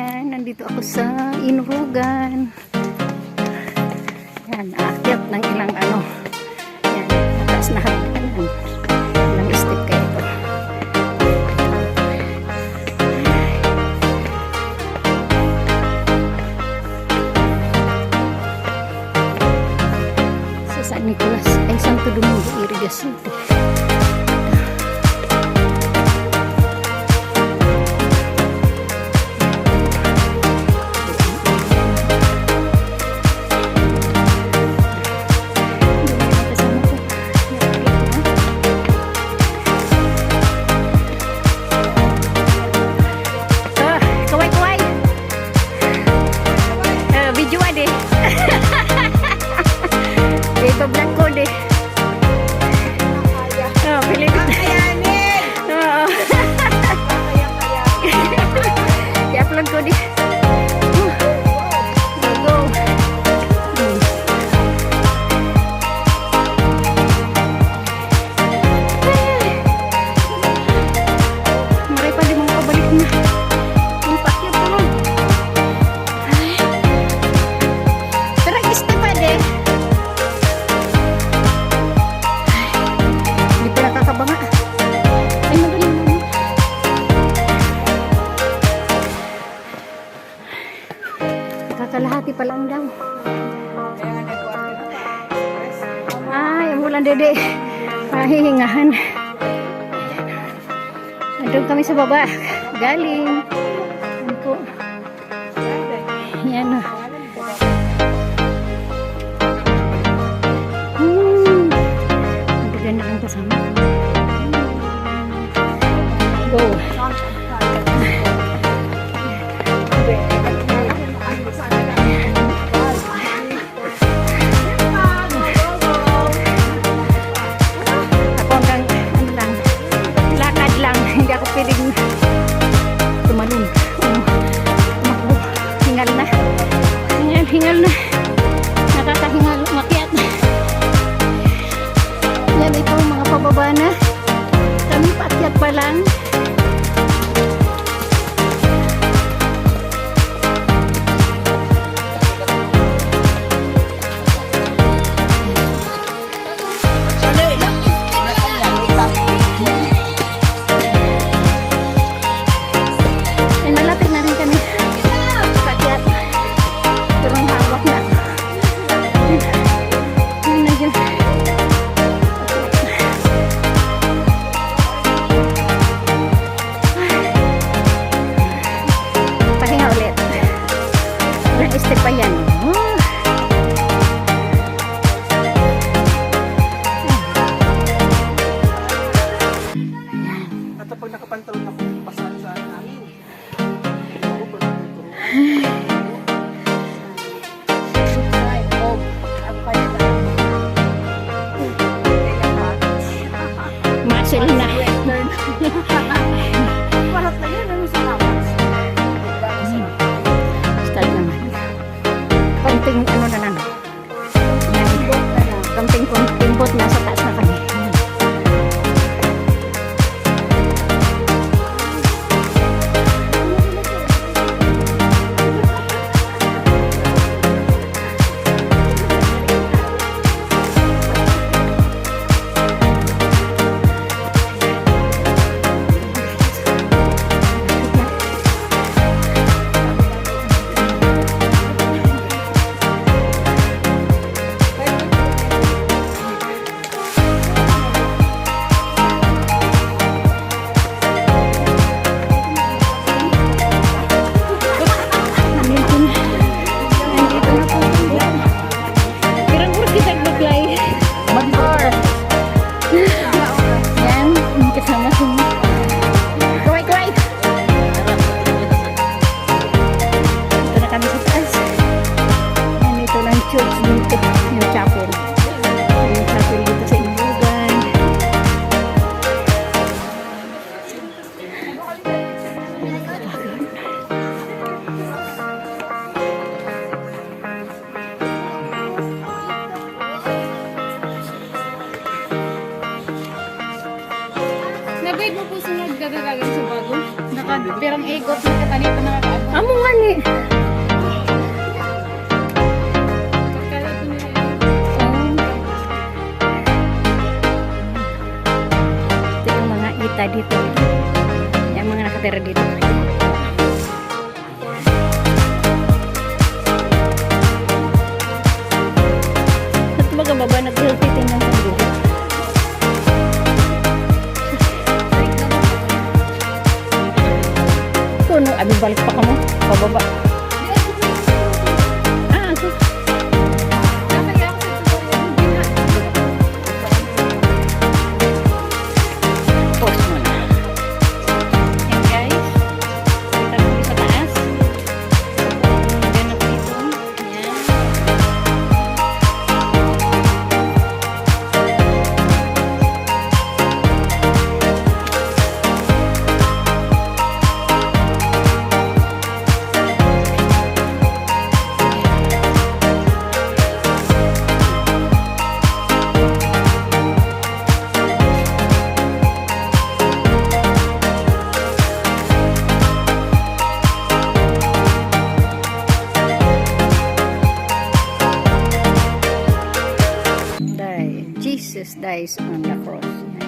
Ayan, nandito ako sa Inrugan. Ayan, aakyat ng ilang ano. Ayan, taas na hagdan ng ilang step kayo ito. Sa San Nicolas, ay Santo Domingo, Irigas City. sobrang cool eh. Doon kami sa baba. Galing. Yan po. Yan o. Ah. Hmm. Ang ganda ng kasama. Kasi pa yan. Oh. At pag nakapantalon ako, pasahan sa amin. Muscle na. tadi tuh yang mengenai kater itu. Semoga bapak nak berhenti tinggal sendiri. Tuh, abis balik pa kamu, pababa. Jesus dies on the cross.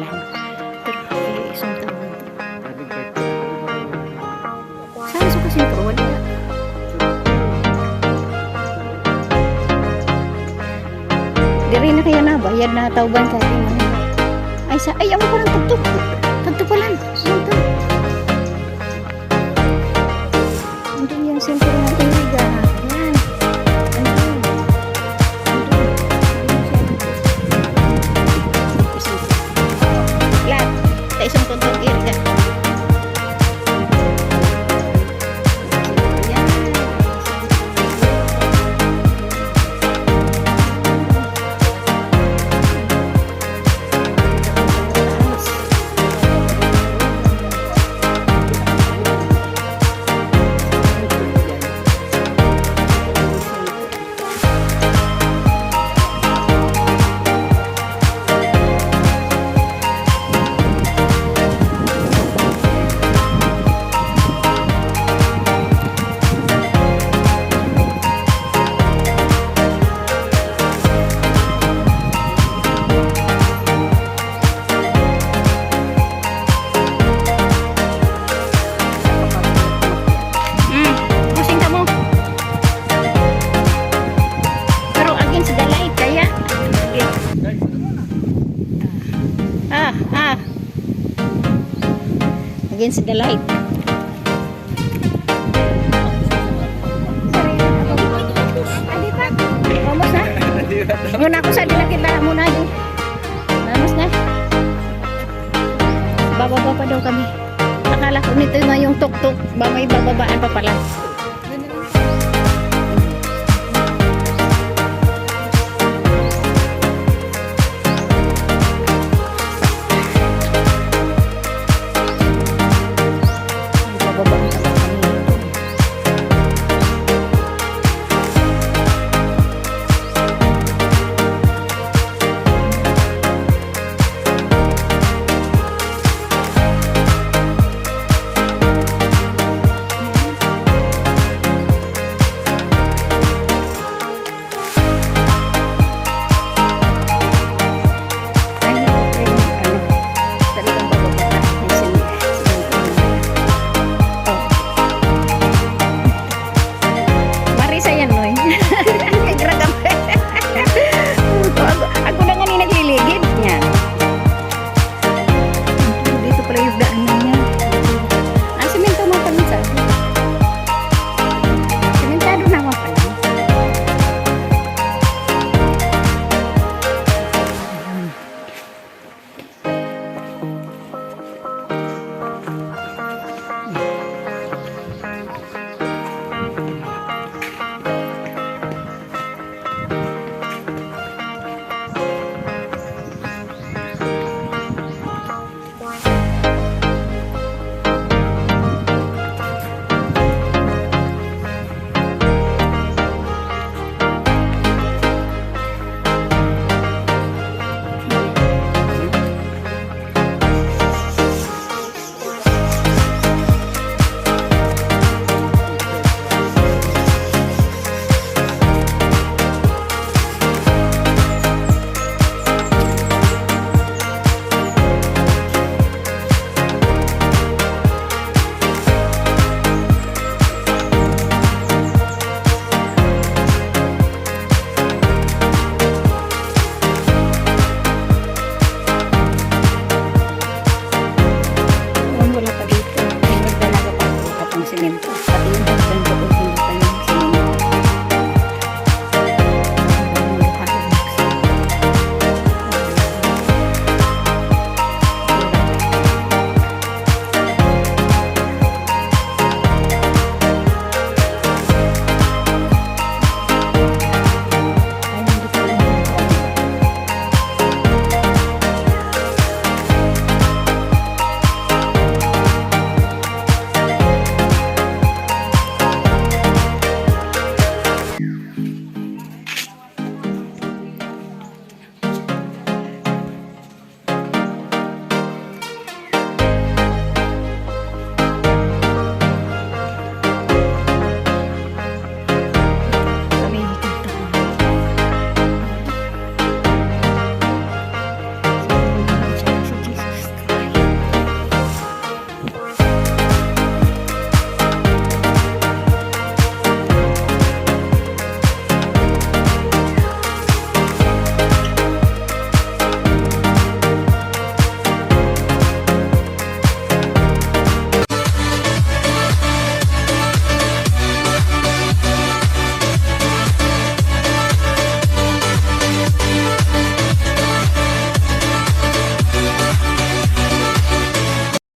Pala. Pero, isang. Saan sa kasing pro? Wala. Diri na kaya na bayad na tauban ka rin. Ay sa ay amo pa lang tugtog. Tugtog Against the light. Vamos na. Muna ako sa dilakit na muna di. Vamos na. Bababa pa daw kami. Akala ko nito na yung tuk-tuk. Ba may bababaan pa pala.